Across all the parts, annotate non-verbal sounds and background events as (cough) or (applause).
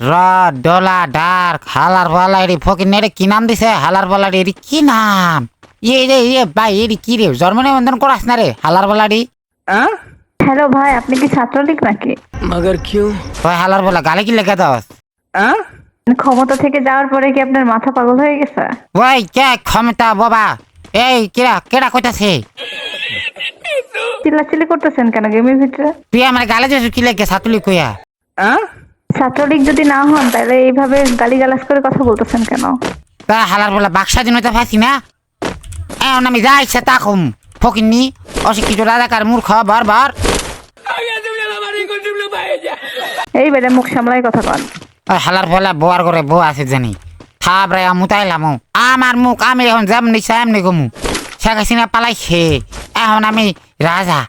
র ডলা ডার্ক হালার বালাইরি ফকিন রে কি নাম দিছে? হালার বালাইরি কি নাম? ইয়ে রে ইয়ে ভাই এর কি রে? জন্ম নিবন্ধন করাস না রে হালার বালাইরি হ্যালো ভাই আপনি কি ছাত্রলীগ নাকি? মগর কিউ? ভাই হালার বলা গালি কি লেখা দাও? ক্ষমতা থেকে যাওয়ার পরে কি আপনার মাথা পাগল হয়ে গেছে? ওই কে ক্ষমতা বাবা? এই কেরা কেরা কইতাছে? চিল্লাচিল্লি করতেছেন কেন গেমের ভিতরে? তুই আমার গালে যাস কি লেগে ছাত্রলীগ কইয়া। ছাত্রলীগ যদি না হন তাহলে এইভাবে গালিগালাজ করে কথা বলতেছেন কেন? তা হালার বলা বাক্সা দিন হইতে পারছি না? এখন আমি যা ইচ্ছা তা কম। ফকিরনি অশিক্ষিত রাজাকার মূর্খ বার বার এই বেড়ে মুখ সামলাই কথা কন। ওই হালার ফলা বোয়ার করে বউ আছে জানি। থাবরে মুতাইলাম আমার মুখ আমি এখন যেমনি সেমনি গমু শেখ হাসিনা পালাইছে। এখন আমি রাজা।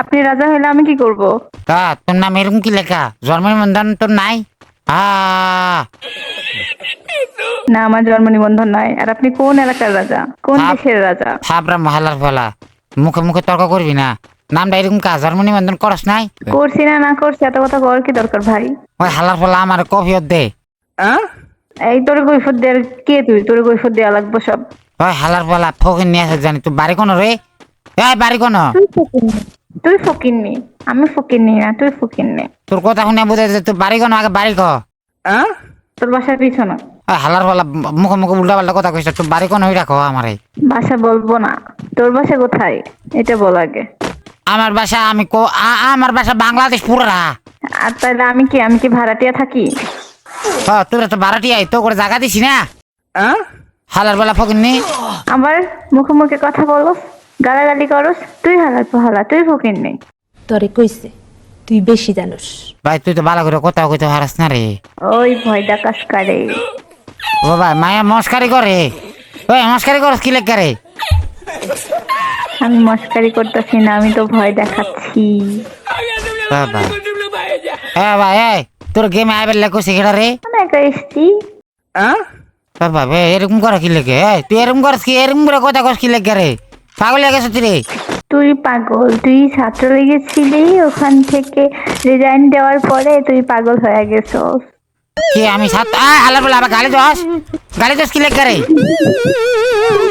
আপনি রাজা হলে আমি কি করব? তা তোর নাম এরকম কি লেখা? জন্ম নিবন্ধন তোর নাই? না আমার জন্ম নিবন্ধন নাই। আর আপনি কোন এলাকার রাজা? কোন দেশের রাজা? থাবরা মহালার ফলা মুখে মুখে তর্ক করবি না। নামটা এরকম কা জন্ম নিবন্ধন করস নাই? করছি না না করছি। এত কথা কর কি দরকার ভাই? ওই হালার ফলা আমার কফিয়ত দে। এই তোর কৈফত দেওয়ার কে তুই? তোর কৈফত দেওয়া লাগবো সব। ওই হালার ফলা ফকির নিয়ে আসে জানি। তুই বাড়ি কোনো রে? এই বাড়ি কোনো? তুই ফকিরনি আমি ফকিরনি না তুই ফকিরনি তোর কথা শুনে বুঝে যে তুই বাড়ি কোনো আগে বাড়ি ক। তোর বাসার পিছনে। হালার মুখে মুখে উল্টা পাল্টা কথা কইছ তুই বাড়ি কোনো হইরা কো আমারে? বাসা বলব না তোর বাসা কোথায়? এটা বল আগে। আমার বাসা আমি কো আমার বাসা বাংলাদেশ পুরা আর তাহলে আমি কি আমি কি ভাড়াটিয়া থাকি? ও তোরা তো আই তো করে জায়গা দিছি না? হালার বেলা ফকির নি? আবার মুখে মুখে কথা বলস গালাগালি করস তুই হালার হালা তুই ফকির নেই। তরে কইছে তুই বেশি জানোস। ভাই তুই তো ভালো করে কথা কইতে পারাস না রে। ওই ভয় ডাকাস কারে। ও ভাই মায়া মস্কারি করে। ওই মস্কারি করস কি লেখ রে? আমি মস্কারি করতেছি না আমি তো ভয় দেখাচ্ছি। বাবা হ্যাঁ ভাই এই তোর গেমে আইবার লেখো শিখেটা রে? অনেক এসছি। বাবা এরকম করে কি লেগে? এই তুই এরকম করস কি? এরকম করে কথা কস কি লেগে রে? পাগল লেগে গেছিস রে তুই পাগল তুই ছাত্রলীগে ছিলি ওখান থেকে রিজাইন দেওয়ার পরে তুই পাগল হয়ে গেছস কি আমি সাত আয় হালার বেলা আবার গালি দোস গালি দোস কি লেগে রে?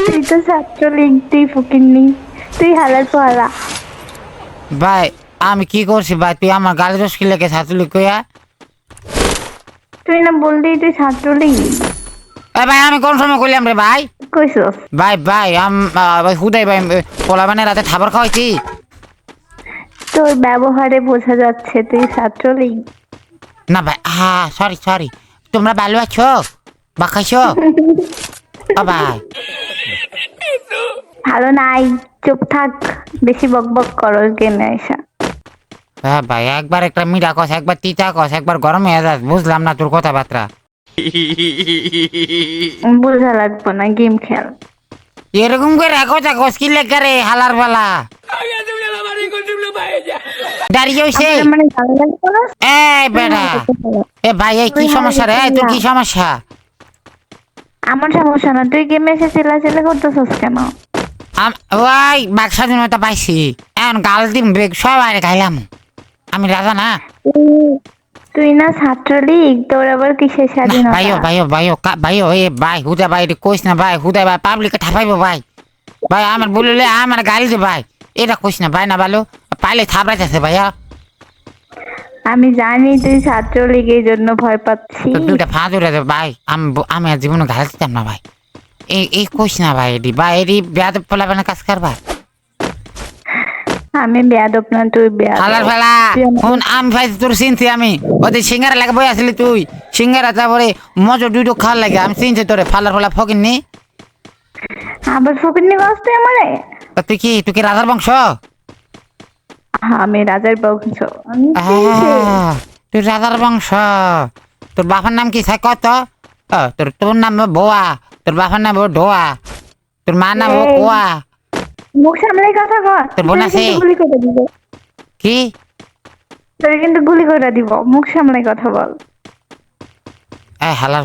তুই তো ছাত্রলীগ তুই ফকিরনি তুই হালার পালা ভাই আমি কি করছি ভাই? তুই আমার গালি দোস কি লেগে ছাতুলি কইয়া? তুই না বললি তুই ছাত্র ছাত্রলীগ? এ ভাই আমি কোন সময় করলাম রে ভাই? কইছস ভাই ভাই আম ভাই হুদাই ভাই পোলা মানে রাতে খাবার খাওয়াইছি। তোর ব্যবহারে বোঝা যাচ্ছে তুই ছাত্রলীগ। না ভাই হ্যাঁ সরি সরি তোমরা ভালো আছো? বা খাইছো? (laughs) ভাই ভালো নাই চুপ থাক বেশি বক বক করো গেমে এসা। হ্যাঁ ভাই একবার একটা মিঠা কষ একবার তিতা কষ একবার গরম হয়ে যাস বুঝলাম না তোর কথাবার্তা। (laughs) বোঝা লাগবো না গেম খেল। এরকম করে কথা লেখা রে হালার বেলা? মানে ভালো লাগবে না? এই বেটা এ ভাই এই কি সমস্যা রে? তোর কি সমস্যা? আমার সমস্যা না তুই গেমে এসে চেলা চেলা করতেছস কেন? ওই বাঘ স্বাধীনতা পাইছি। এখন গাল দিম বেগ সবাই খাইলাম। আমি রাজা না? তুই- না ছাত্রলীগ তোর আবার কিসের ভাইও স্বাধীনতা? ভাইও ভাইও কা- ভাইও এ ভাই হুদা ভাই এটা কইস না ভাই হুদা ভাই পাবলিকে ঠাপাইবো ভাই। ভাই আমার বলিলে আমার গালি দে ভাই। এটা কইস না ভাই না ভালো? পাইলে থাপড়াইতেছে ভাইয়া। আমি জানি তুই ছাত্রলীগ এই জন্য ভয় পাচ্ছি তো দুইটা ফাঁদ ভাই। আমি আমি আর জীবনে গালি দিতাম না ভাই। এই এই কইস না ভাই এটি ভাই এটি বেয়াদ পোলাবেন কাজ করবা আমি বেয়াদব না তুই বেয়াদব। হালার ফেলা শুন আমি ভাই তোর চিনছি আমি? সিঙ্গারা লাগে বই আসলি তুই। সিঙ্গারা তারপরে মজো দুইটো খাওয়ার লাগে আমি চিনছি তোরে। ফালার ফেলা ফকির নি আবার গাছ তুই আমারে? তুই কি তুই কি রাজার বংশ? হ্যাঁ, আমি রাজার বংশ। তুই রাজার বংশ। তোর বাবার নাম কি কত তোর তোর নাম বোয়া তোর বাবার নাম ডোয়া তোর মার নাম। কোয়া মুখ সামলাই কথা কর। তোর বোন আছে? গুলি করে দিব। কি? তোরে কিন্তু গুলি করে দিব। মুখ সামলাই কথা বল। এই হালার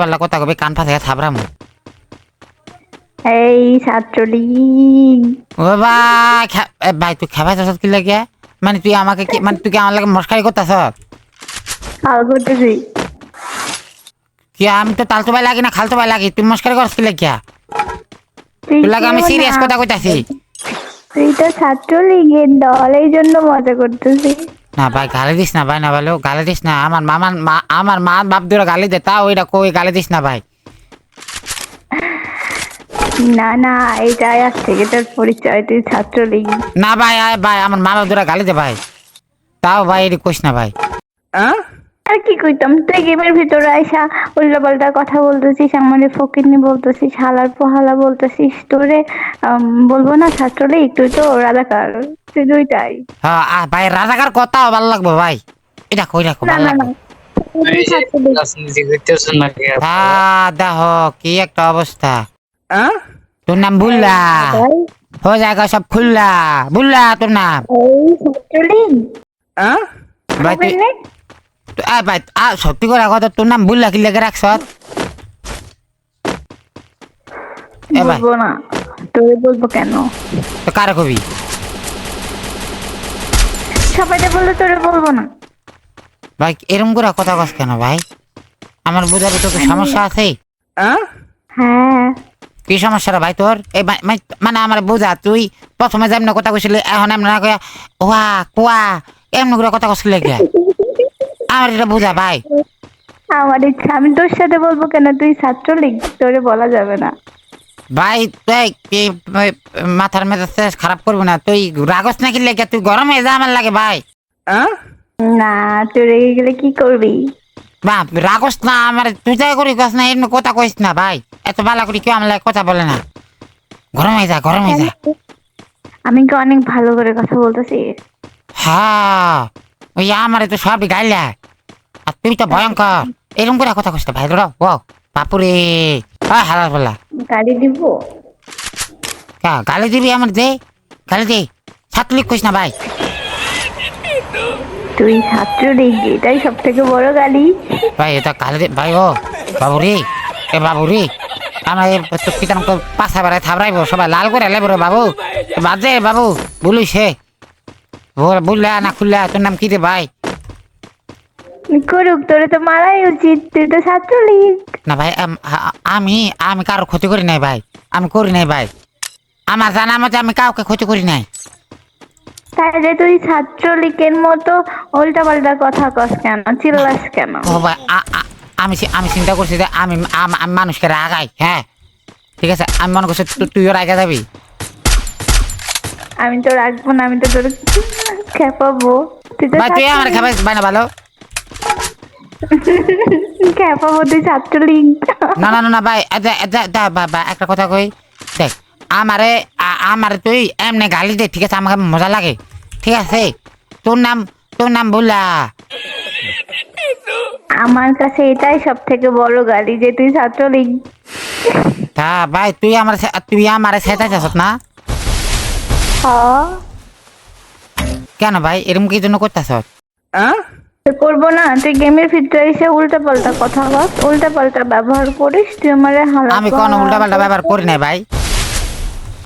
পাল্লা কথা কবে কান ফাঁসে থাবরাম এই ছাত্রলীগ ও এ ভাই তুই খাবার চাষ কি লাগে? মানে তুই আমাকে কি মানে তুই আমার লাগে মস্কারি করতেছ? করতেছি। কি আমি তো তালতো ভাই লাগি না খালতো ভাই লাগি। তুই মস্কার করছ কি লাগিয়া তুই তুই লাগে আমি সিরিয়াস না। কথা কইতাছি। তুই তো ছাত্রলীগের দল এই জন্য মজা করতেছি। না ভাই গালি দিস না ভাই না ভালো গালি দিস না। আমার মামার মা আমার মা বাপ দুরা গালি দে তা ওইটা কই গালি দিস না ভাই। না না এটাই আজ থেকে তোর পরিচয় তুই ছাত্রলীগ। না ভাই ভাই আমার মা বাপ দুরা গালি দে ভাই। তাও ভাই এটি কইস না ভাই। আর কি কইতাম? তুই গেমের ভিতরে আইসা উল্টা পাল্টা কথা বলতেছিস আমাদের ফকিরনি বলতেছিস হালার পোহালা বলতেছিস তোরে বলব না ছাত্রলীগ? তুই তো রাজাকার তুই দুইটাই। হ্যাঁ ভাই রাজাকার কথা ভালো লাগবে ভাই। এটা কই রাখো না না ভাই ভাই আ সত্যি করে কথা তোর নাম বুল্লা কি লেগে রাখছ? এ ভাই। বলব না। তোরে বলব কেন? তো কারে কবি? সবাইটা বললে তোরে বলব না। ভাই এরম করে কথা কস কেন ভাই? আমার সমস্যা আছে। হ্যাঁ? কি সমস্যা রে ভাই তোর? এই মানে আমার বুঝা তুই প্রথমে যেমন কথা কইছিলি এখন এমন না কইয়া ওয়া কুয়া এমন করে কথা কইছিলি কে আমার এটা বুঝা ভাই। আমার ইচ্ছা আমি তোর সাথে বলব কেন? তুই ছাত্রলীগ তোরে বলা যাবে না। ভাই তুই কি মাথার মেজাজ খারাপ করবি না। তুই রাগস নাকি লেগে? তুই গরম হয়ে যা আমার লাগে ভাই। না তুই রেগে গেলে কি করবি? বা রাগস না আমার তুই যাই করি কস না এমনি কথা কইস না ভাই। এত ভালো করে কেউ আমার লাগে কথা বলে না। গরম হয়ে যা গরম হয়ে যা। আমি কি অনেক ভালো করে কথা বলতেছি? হ্যাঁ ওই আমারে তো সবই গাইলা। আর তুই তো ভয়ঙ্কর। এরকম করে কথা না ভাই ধরো ও বাপুরে। আ হালাল বলা গাড়ি দিব? কা গালি দিবি আমার দে গালি দে। ছাত্রলীগ কইস না ভাই। তুই ছাত্রলীগ এটাই সব থেকে বড় গালি। ভাই এটা গালি দে ভাই ও বাবুরে এ বাবুরে। আমার তো পাশা বেড়ায় থাবড়াইবো সবাই লাল করে লেবো রে বাবু। বাদ দে বাবু বলিস বললা না খুললা তোর নাম কি রে ভাই? করুক তোরে তো মারাই উচিত তুই তো ছাত্রলীগ। না ভাই আমি আমি কারও ক্ষতি করি নাই ভাই আমি করি নাই ভাই। আমার জানা মতে আমি কাউকে ক্ষতি করি নাই। তাহলে তুই ছাত্রলীগের মতো উল্টা পাল্টা কথা কস কেন চিল্লাস কেন? ও ভাই আমি আমি চিন্তা করছি যে আমি আম- মানুষকে রাগাই হ্যাঁ? ঠিক আছে আমি মনে করছি তুইও রাগা যাবি। আমি তো রাখব না আমি তো তোর খেপাবো। তুই তো তুই আমার। খাবার ভাই না ভালো? (laughs) (laughs) না না না না ভাই একটা কথা কই। দেখ আমারে আমারে তুই এমনি গালি দে ঠিক আছে? আমাকে মজা লাগে। ঠিক আছে? তোর নাম তোর নাম বললা আমার কাছে এটাই সব থেকে বড় গালি যে তুই ছাত্রলীগ তা ভাই তুই আমার তুই আমারে সেটা চাস না কেন ভাই এরকম কি জন্য করতেছ? করব না তুই গেমের ভিতরে এসে উল্টা পাল্টা কথা বল উল্টা পাল্টা ব্যবহার করিস তুই আমার হালা আমি কোনো উল্টা পাল্টা ব্যবহার করি নাই ভাই।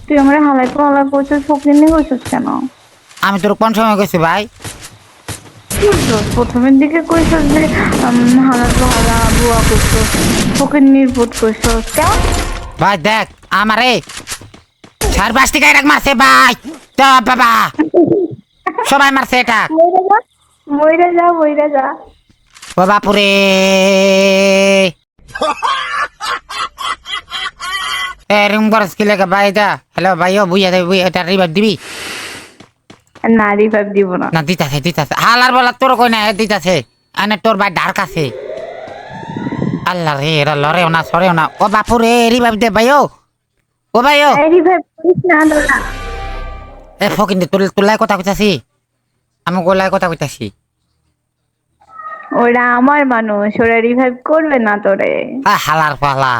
তুই আমার হালাই পালা করছিস ফকিনি করছিস কেন? আমি তোর কোন সময় গেছি ভাই? প্রথমের দিকে কইছিস যে হালা পালা বুয়া করছিস ফকিনির পুত করছিস কেমন ভাই দেখ আমারে চার পাঁচটি গায়ে মারছে ভাই। তো বাবা সবাই মারছে এটা। মইরা যা মইরা যা। ও বাপুরে। এ রুম করস কি লেগে ভাই এটা? হ্যালো ভাই ও বুঝা দেবি বুঝা এটা রিভার দিবি? না রিভাইভ দিব না। না দিতাছে দিতাছে। হালার বলা তোর কই না দিতাছে। আনে তোর ভাই ডার কাছে। আল্লাহ রে এরা লড়েও না সরেও না। ও বাপুরে রিভার দে ভাই ও। ও ভাই ও। করিস না দাদা এ ফকিন তোর তোলাই কথা কইতাছি? আমি গোলাই কথা কইতাছি। ওরা আমার মানুষ ওরা রিভাইভ করবে না তোরে। হালার পালা।